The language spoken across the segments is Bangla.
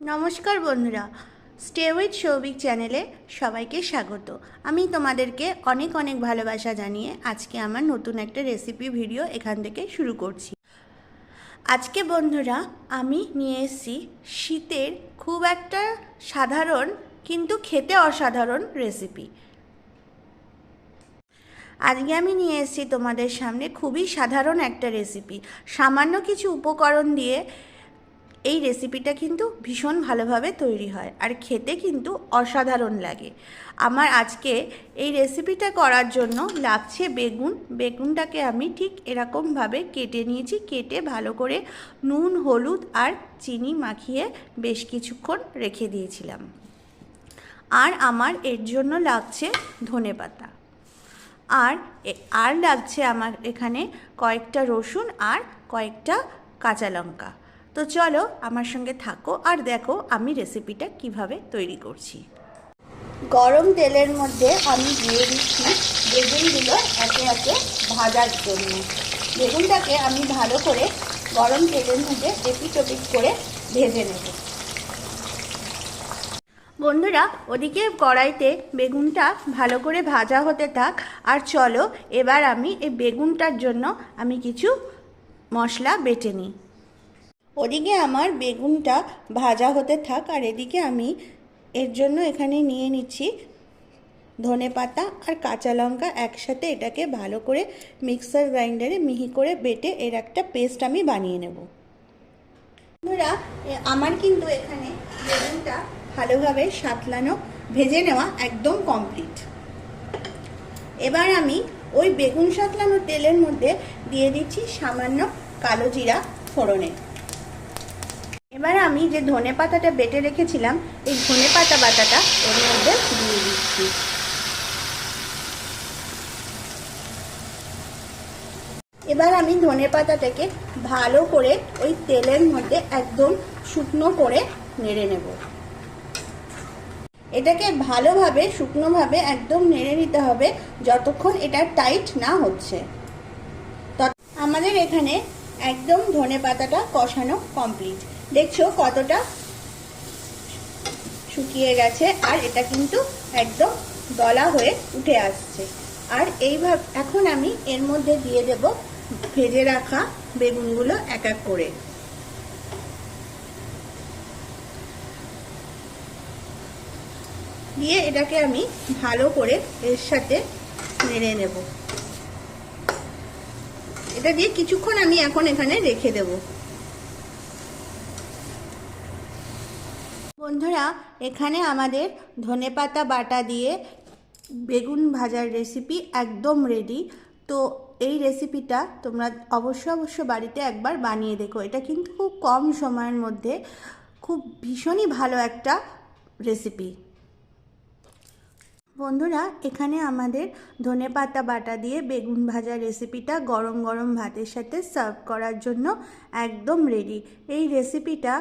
নমস্কার বন্ধুরা স্টে উইথ সৌভিক চ্যানেলে সবাইকে স্বাগত। আমি তোমাদেরকে অনেক অনেক ভালোবাসা জানিয়ে আজকে আমার নতুন একটা রেসিপি ভিডিও এখান থেকে শুরু করছি। আজকে বন্ধুরা, আমি নিয়ে এসেছি শীতের খুব একটা সাধারণ কিন্তু খেতে অসাধারণ রেসিপি আজকে আমি নিয়ে এসেছি তোমাদের সামনে খুবই সাধারণ একটা রেসিপি সামান্য কিছু উপকরণ দিয়ে এই রেসিপিটা কিন্তু ভীষণ ভালোভাবে তৈরি হয় আর খেতে কিন্তু অসাধারণ লাগে। আমার আজকে এই রেসিপিটা করার জন্য লাগছে বেগুন। বেগুনটাকে আমি ঠিক এরকমভাবে কেটে নিয়েছি, কেটে ভালো করে নুন, হলুদ আর চিনি মাখিয়ে বেশ কিছুক্ষণ রেখে দিয়েছিলাম। আর আমার এর জন্য লাগছে ধনে পাতা। আর আর লাগছে আমার এখানে কয়েকটা রসুন আর কয়েকটা কাঁচা লঙ্কা। তো চলো আমার সঙ্গে থাকো আর দেখো আমি রেসিপিটা কীভাবে তৈরি করছি। গরম তেলের মধ্যে আমি দিয়ে দিচ্ছি বেগুনগুলো একে একে ভাজার জন্য। বেগুনটাকে আমি ভালো করে গরম তেলের মধ্যে এপিট ওপিট করে ভেজে নেব। বন্ধুরা ওদিকে কড়াইতে বেগুনটা ভালো করে ভাজা হতে থাক আর চলো এবার আমি এই বেগুনটার জন্য আমি কিছু মশলা বেটে নিই। ওদিকে আমার বেগুনটা ভাজা হতে থাক, আর এদিকে আমি এর জন্য এখানে নিয়ে নিচ্ছি ধনে পাতা আর কাঁচা লঙ্কা একসাথে এটাকে ভালো করে মিক্সার গ্রাইন্ডারে মিহি করে বেটে এর একটা পেস্ট আমি বানিয়ে নেব। বন্ধুরা আমার কিন্তু এখানে বেগুনটা ভালোভাবে সাতলানো, ভেজে নেওয়া একদম কমপ্লিট। এবার আমি ওই বেগুন সাতলানো তেলের মধ্যে দিয়ে দিচ্ছি সামান্য কালো জিরা ফোড়নে। এবার আমি যে ধনে পাতাটা বেটে রেখেছিলাম, এই ধনে পাতা বাটাটা ওর মধ্যে দিয়ে দিচ্ছি। এবার আমি ধনে পাতাটাকে ভালো করে ওই তেলের মধ্যে একদম শুকনো করে নেড়ে নেব। এটাকে ভালোভাবে, শুকনোভাবে একদম নেড়ে নিতে হবে যতক্ষণ এটা টাইট না হচ্ছে। আমাদের এখানে একদম ধনে পাতাটা কষানো কমপ্লিট। দেখছ কতটা শুকিয়ে গেছে, আর এটা কিন্তু একদম দলা হয়ে উঠে আসছে। আর এইভাবে, এখন আমি এর মধ্যে দিয়ে দেব ভেজে রাখা বেগুনগুলো এক এক করে। দিয়ে এটাকে আমি ভালো করে এর সাথে নেড়ে নেব। এটা দিয়ে কিছুক্ষণ আমি এখন এখানে রেখে দেব। বন্ধুরা, এখানে আমাদের ধনেপাতা বাটা দিয়ে বেগুন ভাজার রেসিপি একদম রেডি তো এই রেসিপিটা তোমরা অবশ্য অবশ্য বাড়িতে একবার বানিয়ে দেখো। এটা কিন্তু খুব কম সময়ের মধ্যে খুব ভীষণই ভালো একটা রেসিপি বন্ধুরা, এখানে আমাদের ধনেপাতা বাটা দিয়ে বেগুন ভাজা রেসিপিটা গরম গরম ভাতের সাথে সার্ভ করার জন্য একদম রেডি এই রেসিপিটা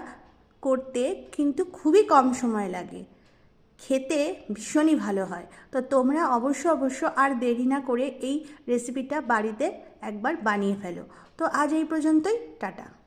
করতে কিন্তু খুবই কম সময় লাগে। খেতে ভীষণই ভালো হয়। তো তোমরা অবশ্য অবশ্য আর দেরি না করে এই রেসিপিটা বাড়িতে একবার বানিয়ে ফেলো। তো আজ এই পর্যন্তই। টাটা।